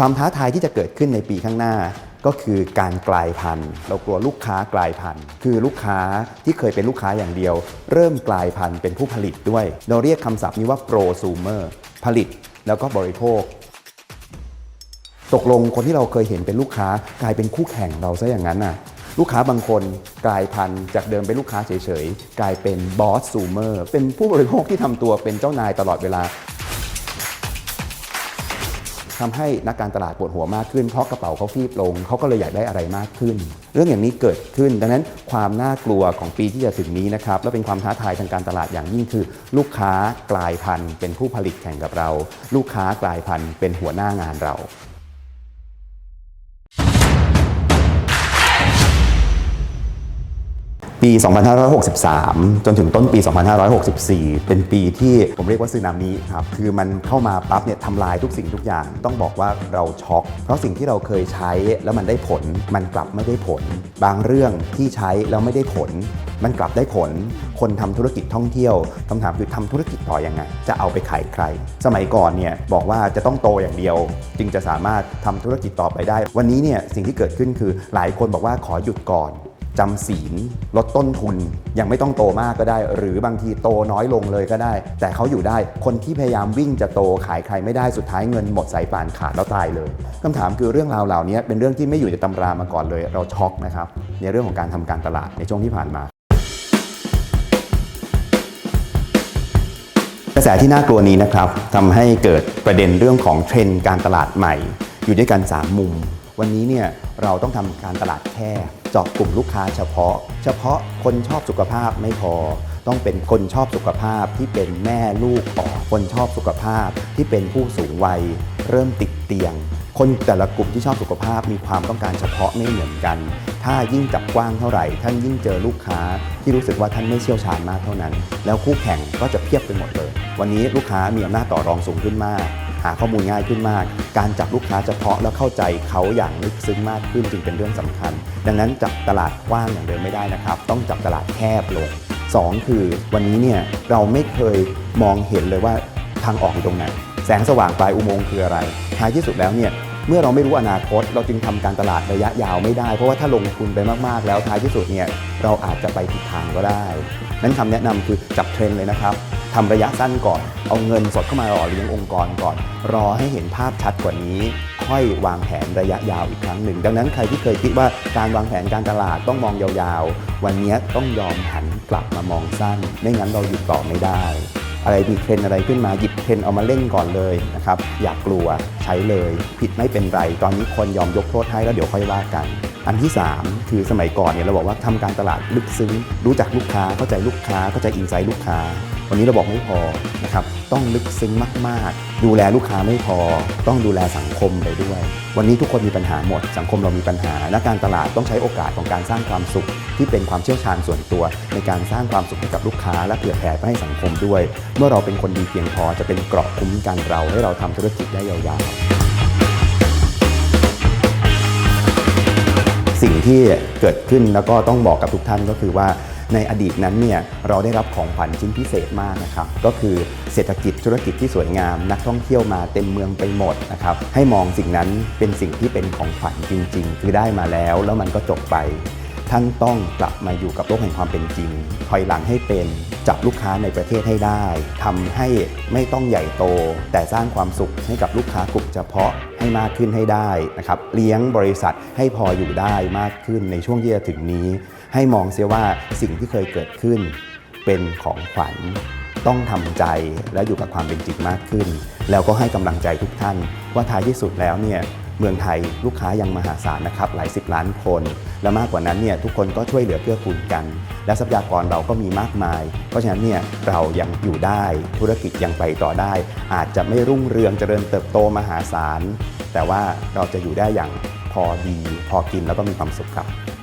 ความท้าทายที่จะเกิดขึ้นในปีข้างหน้า ก็คือการกลายพันธุ์ เรากลัวลูกค้ากลายพันธุ์ คือลูกค้าที่เคยเป็นลูกค้าอย่างเดียว เริ่มกลายพันธุ์เป็นผู้ผลิตด้วย เราเรียกคำศัพท์นี้ว่า prosumer ผลิตแล้วก็บริโภค ตกลงคนที่เราเคยเห็นเป็นลูกค้ากลายเป็นคู่แข่งเราซะอย่างนั้นน่ะลูกค้าบางคนกลายพันธุ์จากเดิมเป็นลูกค้าเฉยๆ กลายเป็นบอสซูเมอร์เป็นผู้บริโภคที่ทำตัวเป็นเจ้านายตลอดเวลา ทำให้นักการตลาดปวดหัวมากขึ้น เพราะกระเป๋าเขาฟีบลง เขาก็เลยอยากได้อะไรมากขึ้น เรื่องอย่างนี้เกิดขึ้น ดังนั้นความน่ากลัวของปีที่จะถึงนี้นะครับและเป็นความท้าทายทางการตลาดอย่างยิ่งคือ ลูกค้ากลายพันธุ์เป็นผู้ผลิตแข่งกับเรา ลูกค้ากลายพันธุ์เป็นหัวหน้างานเรา ปี 2563 จนถึงต้นปี 2564 เป็นปีที่ผมเรียกว่าซึนามิครับ คือมันเข้ามาปั๊บเนี่ยทำลายทุกสิ่งทุกอย่าง ต้องบอกว่าเราช็อก เพราะสิ่งที่เราเคยใช้แล้วมันได้ผล มันกลับไม่ได้ผล บางเรื่องที่ใช้แล้วไม่ได้ผล มันกลับได้ผล คนทำธุรกิจท่องเที่ยวคำถามคือทำธุรกิจต่อยังไง จะเอาไปขายใคร สมัยก่อนเนี่ยบอกว่าจะต้องโตอย่างเดียว จึงจะสามารถทำธุรกิจต่อไปได้ วันนี้เนี่ยสิ่งที่เกิดขึ้นคือหลายคนบอกว่าขอหยุดก่อน จำศีลลดต้นทุน ยังไม่ต้องโตมากก็ได้ หรือบางทีโตน้อยลงเลยก็ได้ แต่เขาอยู่ได้คนที่พยายามวิ่งจะโตขายใครไม่ได้สุดท้ายเงินหมดสายป่านขาดแล้วตายเลยคำถามคือเรื่องราวเหล่านี้เป็นเรื่องที่ไม่อยู่ในตำรามาก่อนเลย เราช็อกนะครับในเรื่องของการทำการตลาดในช่วงที่ผ่านมากระแสที่น่ากลัวนี้นะครับทำให้เกิดประเด็นเรื่องของเทรนด์การตลาดใหม่ อยู่ด้วยกัน 3 มุม วันนี้เนี่ยเราต้องทำการตลาดแค่เจาะกลุ่มลูกค้าเฉพาะ เฉพาะคนชอบสุขภาพไม่พอ ต้องเป็นคนชอบสุขภาพที่เป็นแม่ลูกอ่อนคนชอบสุขภาพที่เป็นผู้สูงวัย เริ่มติดเตียง คนแต่ละกลุ่มที่ชอบสุขภาพมีความต้องการเฉพาะไม่เหมือนกัน ถ้ายิ่งจับกว้างเท่าไหร่ ท่านยิ่งเจอลูกค้าที่รู้สึกว่าท่านไม่เชี่ยวชาญมากเท่านั้น แล้วคู่แข่งก็จะเพียบไปหมดเลย วันนี้ลูกค้ามีอำนาจต่อรองสูงขึ้นมาก หาข้อมูลง่ายขึ้นมาก การจับลูกค้าเฉพาะแล้วเข้าใจเขาอย่างลึกซึ้งมากขึ้นจึงเป็นเรื่องสำคัญ ดังนั้นจับตลาดกว้างอย่างเดิมไม่ได้นะครับ ต้องจับตลาดแคบลงสองคือวันนี้เนี่ยเราไม่เคยมองเห็นเลยว่าทางออกอยู่ตรงไหนแสงสว่างปลายอุโมงค์คืออะไรท้ายที่สุดแล้วเนี่ยเมื่อเราไม่รู้อนาคต เราจึงทำการตลาดระยะยาวไม่ได้ เพราะว่าถ้าลงทุนไปมากๆ แล้วท้ายที่สุดเนี่ยเราอาจจะไปผิดทางก็ได้ นั้นคำแนะนำคือจับเทรนด์เลยนะครับ ทำระยะสั้นก่อน เอาเงินสดเข้ามาหล่อเลี้ยงองค์กรก่อน รอให้เห็นภาพชัดกว่านี้ ค่อยวางแผนระยะยาวอีกครั้งหนึ่ง ดังนั้นใครที่เคยคิดว่าการวางแผนการตลาดต้องมองยาวๆ วันนี้ต้องยอมหันกลับมามองสั้น ไม่งั้นเราหยุดต่อไม่ได้ อะไรมีเทรนอะไรขึ้นมาหยิบเทรนเอามาเล่นก่อนเลยนะครับอย่ากลัวใช้เลย ผิดไม่เป็นไร ตอนนี้คนยอมยกโทษให้แล้วเดี๋ยวค่อยว่ากันอันที่ 3 คือสมัยก่อนเนี่ยเราบอกว่าทำการตลาดลึกซึ้ง รู้จักลูกค้าเข้าใจลูกค้าเข้าใจอินไซต์ลูกค้า วันนี้เราบอกไม่พอนะครับต้องลึกซึ้งมาก ๆ ดูแลลูกค้าไม่พอ ต้องดูแลสังคมไปด้วย วันนี้ทุกคนมีปัญหาหมด สังคมเรามีปัญหา และการตลาดต้องใช้โอกาสของการสร้างความสุข ที่เป็นความเชี่ยวชาญส่วนตัว ในการสร้างความสุขให้กับลูกค้า และเผื่อแผ่ไปให้สังคมด้วย เมื่อเราเป็นคนดีเพียงพอจะเป็นเกราะคุ้มกันเราให้เราทำธุรกิจได้ยาวๆสิ่งที่เกิดขึ้นแล้วก็ต้องบอกกับทุกท่านก็คือว่า ในอดีตนั้นเนี่ยเราได้รับของขวัญชิ้นพิเศษมากนะครับก็คือเศรษฐกิจธุรกิจที่สวยงาม นักท่องเที่ยวมาเต็มเมืองไปหมดนะครับให้มองสิ่งนั้นเป็นสิ่งที่เป็นของขวัญจริง ๆ คือได้มาแล้ว แล้วมันก็จบไปท่านต้องกลับมาอยู่กับโลกแห่งความเป็นจริง ถอยหลังให้เป็น จับลูกค้าในประเทศให้ได้ทำให้ไม่ต้องใหญ่โต แต่สร้างความสุขให้กับลูกค้ากลุ่มเฉพาะให้มากขึ้นให้ได้นะครับ เลี้ยงบริษัทให้พออยู่ได้มากขึ้นในช่วงที่จะถึงนี้ ให้มองเสียว่าสิ่งที่เคยเกิดขึ้น เป็นของขวัญต้องทำใจและอยู่กับความเป็นจริงมากขึ้น แล้วก็ให้กำลังใจทุกท่าน ว่าท้ายที่สุดแล้วเนี่ยเมืองไทยลูกค้ายังมหาศาลนะครับหลายสิบล้านคน และมากกว่านั้นเนี่ยทุกคนก็ช่วยเหลือเกื้อกูลกัน และทรัพยากรเราก็มีมากมาย เพราะฉะนั้นเนี่ยเรายังอยู่ได้ธุรกิจยังไปต่อได้ อาจจะไม่รุ่งเรืองเจริญเติบโตมหาศาลแต่ว่าเราจะอยู่ได้อย่างพอดี พอกินแล้วก็มีความสุขครับ